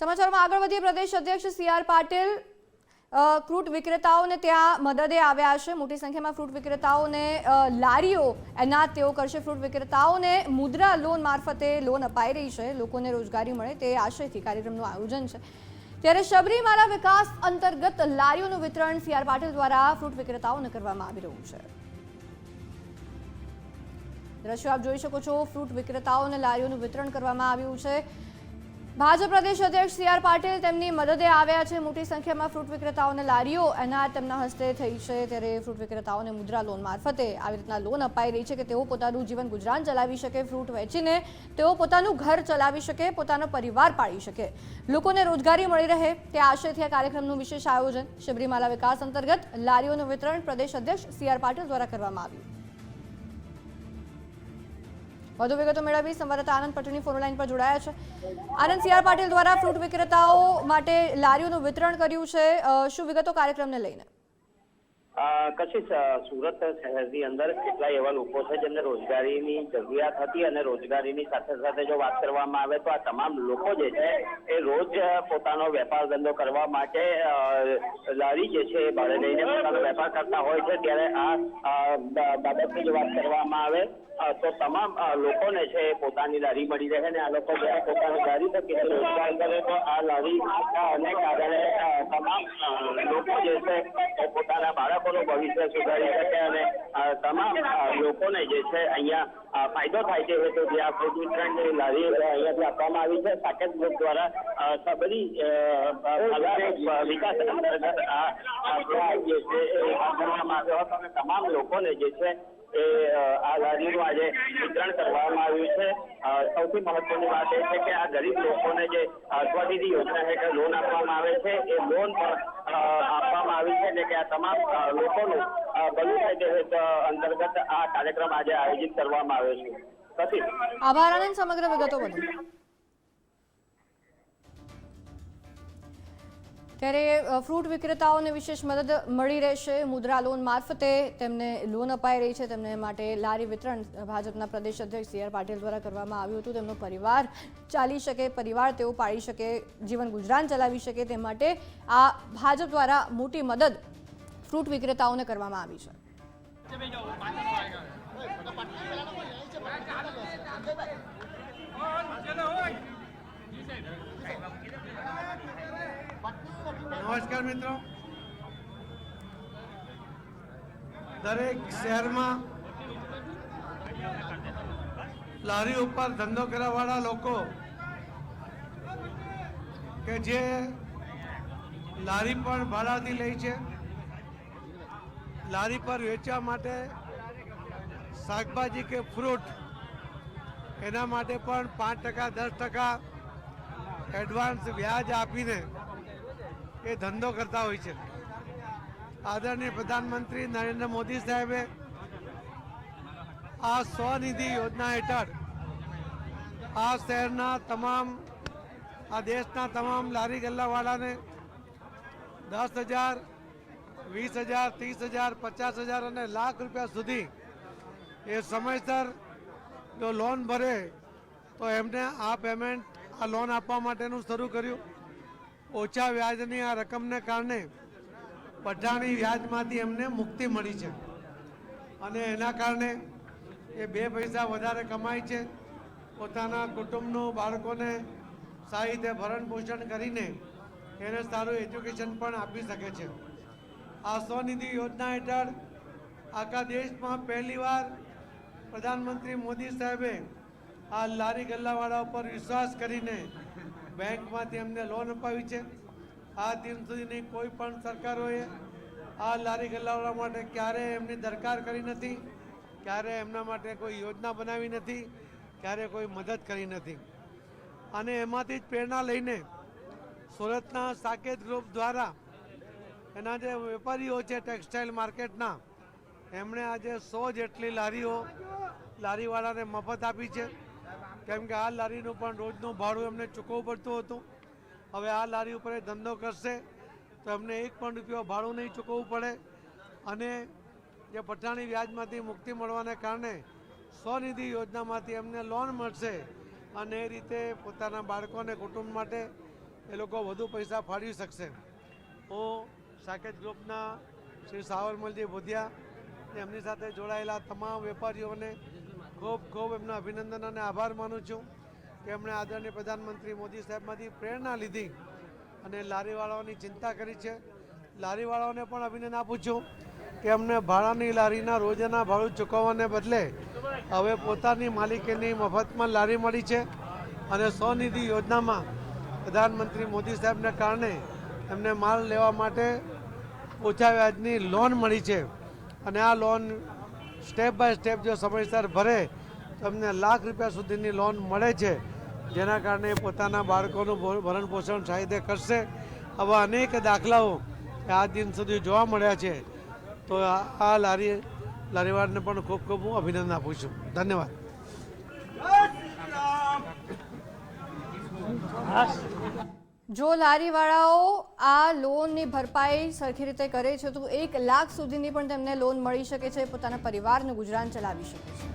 સમાચારમાં આગળ વધીએ. પ્રદેશ અધ્યક્ષ સી આર પાટીલ ફ્રૂટ વિક્રેતાઓને ત્યાં મદદે આવ્યા છે. મોટી સંખ્યામાં ફ્રૂટ વિક્રેતાઓને લારીઓ એના તેઓ કરશે. ફ્રૂટ વિક્રેતાઓને મુદ્રા લોન મારફતે લોન અપાઈ રહી છે. લોકોને રોજગારી મળે તે આશયથી કાર્યક્રમનું આયોજન છે. ત્યારે શબરીમાલા વિકાસ અંતર્ગત લારીઓનું વિતરણ સી આર પાટીલ દ્વારા ફ્રૂટ વિક્રેતાઓને કરવામાં આવી રહ્યું છે. દ્રશ્યો આપ જોઈ શકો છો. ફ્રૂટ વિક્રેતાઓને લારીઓનું વિતરણ કરવામાં આવ્યું છે. ભાજપ પ્રદેશ અધ્યક્ષ સી આર પાટીલ તેમની મદદે આવ્યા છે. મોટી સંખ્યામાં ફ્રૂટ વિક્રેતાઓને લારીઓ એનાયત તેમના હસ્તે થઈ છે. ત્યારે ફ્રૂટ વિક્રેતાઓને મુદ્રા લોન મારફતે આવી રીતના લોન અપાઈ રહી છે કે તેઓ પોતાનું જીવન ગુજરાન ચલાવી શકે, ફ્રૂટ વેચીને તેઓ પોતાનું ઘર ચલાવી શકે, પોતાનો પરિવાર પાળી શકે. લોકોને રોજગારી મળી રહે તે આશયથી આ કાર્યક્રમનું વિશેષ આયોજન શબરીમાલા વિકાસ અંતર્ગત લારીઓનું વિતરણ પ્રદેશ અધ્યક્ષ સી આર પાટીલ દ્વારા કરવામાં આવ્યું. વધુ વિગતો મેળવી સંવાદદાતા આનંદ પટેલની ફોન લાઈન પર જોડાયા છે. આનંદ સીઆર પાટીલ દ્વારા ફ્રૂટ વિક્રેતાઓ માટે લારીઓનું વિતરણ કર્યું છે. શું વિગતો કાર્યક્રમને લઈને? કશિશ સુરત શહેરની અંદર કેટલાય એવા લોકો છે જેમને રોજગારીની જરૂરિયાત હતી અને રોજગારીની સાથે સાથે જો વાત કરવામાં આવે તો આ તમામ લોકો જે છે એ રોજ પોતાનો વેપાર ધંધો કરવા માટે લારી જે છે એ ભાડે લઈને પોતાનો વેપાર કરતા હોય છે. ત્યારે આ બાબતની જો વાત કરવામાં આવે તો તમામ લોકોને છે પોતાની લારી મળી રહે ને આ લોકો જ્યારે પોતાની લારી થકી રોજગાર કરે તો આ લારી અને કારણે તમામ લોકો જે છે પોતાના બાળકોનું ભવિષ્ય સુધારી શકે અને તમામ લોકોને જે છે અહીંયા ફાયદો થાય છે હેતુથી આ ફૂડ વિતરણની લારી અહીંયાથી આપવામાં આવી છે. સાકેત ગ્રુપ દ્વારા કલા વિકાસ જે છે એ કરવામાં આવ્યો હતો અને તમામ લોકોને જે છે એ આ લારીનું આજે વિતરણ કરવામાં આવ્યું છે. સૌથી મહત્વની વાત એ છે કે આ ગરીબ લોકોને જે સ્વનિધિ યોજના હેઠળ લોન આપવામાં આવે છે, એ લોન પણ આપવામાં આવી છે એટલે કે આ તમામ લોકોનું ભલું અંતર્ગત આ કાર્યક્રમ આજે આયોજિત કરવામાં આવ્યો છે. આભાર આનંદ, સમગ્ર વિગતો વધુ ત્યારે ફ્રૂટ વિક્રેતાઓને વિશેષ મદદ મળી રહેશે મુદ્રા લોન મારફતે તેમને લોન અપાઈ રહી છે તેમને માટે લારી વિતરણ ભાજપના પ્રદેશ અધ્યક્ષ સી આર પાટીલ દ્વારા કરવામાં આવ્યું હતું તેમનો પરિવાર ચાલી શકે પરિવાર તેઓ પાળી શકે જીવન ગુજરાન ચલાવી શકે તે માટે આ ભાજપ દ્વારા મોટી મદદ ફ્રૂટ વિક્રેતાઓને કરવામાં આવી છે નમસ્કાર મિત્રો. દરેક શહેરમાં લારી ઉપર ધંધો કરવાવાળા લોકો કે જે લારી પણ ભાડાથી લે છે, લારી પર વેચવા માટે શાકભાજી કે ફ્રૂટ એના માટે પણ પાંચ ટકા, દસ ટકા એડવાન્સ વ્યાજ આપીને એ ધંધો કરતા હોય છે. આદરણીય પ્રધાનમંત્રી નરેન્દ્ર મોદી સાહેબે આ સ્વનિધિ યોજના હેઠળ આ શહેરના તમામ, આ દેશના તમામ લારી ગલ્લાવાળાને દસ હજાર, વીસ હજાર, ત્રીસ હજાર, પચાસ હજાર અને લાખ રૂપિયા સુધી એ સમયસર જો લોન ભરે તો એમને આ પેમેન્ટ આ લોન આપવા માટેનું શરૂ કર્યું. ઓછા વ્યાજની આ રકમને કારણે પઠાણી વ્યાજમાંથી એમને મુક્તિ મળી છે. અને એના કારણે એ બે પૈસા વધારે કમાય છે. પોતાના કુટુંબનું બાળકોને સારી રીતે ભરણ પોષણ કરીને એને સારું એજ્યુકેશન પણ આપી શકે છે. આ સ્વનિધિ યોજના હેઠળ આખા દેશમાં પહેલીવાર પ્રધાનમંત્રી મોદી સાહેબે આ લારી ગલ્લાવાળા ઉપર વિશ્વાસ કરીને બેંકમાંથી એમને લોન અપાવી છે. આ દિન સુધીની કોઈ પણ સરકારોએ આ લારી ગલ્લાવાળા માટે ક્યારેય એમની દરકાર કરી નથી ક્યારે એમના માટે કોઈ યોજના બનાવી નથી ક્યારે કોઈ મદદ કરી નથી. અને એમાંથી જ પ્રેરણા લઈને સુરતના સાકેત ગ્રુપ દ્વારા એના જે વેપારીઓ છે ટેક્સટાઇલ માર્કેટના, એમણે આજે સો જેટલી લારીઓ, લારીવાળાને મફત આપી છે. કેમ કે આ લારીનું પણ રોજનું ભાડું એમને ચૂકવવું પડતું હતું. હવે આ લારી ઉપર ધંધો કરશે તો એમને એક પણ રૂપિયો ભાડું નહીં ચૂકવવું પડે. અને જે પઠાણી વ્યાજમાંથી મુક્તિ મળવાને કારણે સ્વનિધિ યોજનામાંથી એમને લોન મળશે. અને એ રીતે પોતાના બાળકોને કુટુંબ માટે એ લોકો વધુ પૈસા ફાળવી શકશે. હું સાકેત ગ્રુપના શ્રી સાવરમલજી ભુધિયા એમની સાથે જોડાયેલા તમામ વેપારીઓને ખૂબ ખૂબ એમના અભિનંદન અને આભાર માનું છું કે એમણે આદરણીય પ્રધાનમંત્રી મોદી સાહેબમાંથી પ્રેરણા લીધી અને લારીવાળાઓની ચિંતા કરી છે. લારીવાળાઓને પણ અભિનંદન આપું છું કે એમને ભાડાની લારીના રોજાના ભાડું ચૂકવવાને બદલે હવે પોતાની માલિકીની મફતમાં લારી મળી છે અને સ્વનિધિ યોજનામાં પ્રધાનમંત્રી મોદી સાહેબને કારણે એમને માલ લેવા માટે ઓછા વ્યાજની લોન મળી છે. અને આ લોન સ્ટેપ બાય સ્ટેપ જો સમયસર ભરે, તમને લાખ રૂપિયા સુધીની લોન મળે છે. જેના કારણે પોતાના બાળકોનું ભરણ પોષણ સાહિત્ય કરશે. આવા અનેક દાખલાઓ આ દિન સુધી જોવા મળ્યા છે. તો આ લારી, લારીવાળને પણ ખૂબ ખૂબ હું અભિનંદન આપું છું. ધન્યવાદ. જો લારીવાળાઓ આ લોનની ભરપાઈ સરખી રીતે કરે છે, તો એક લાખ સુધીની પણ તેમને લોન મળી શકે છે, પોતાના પરિવારનું ગુજરાન ચલાવી શકે છે.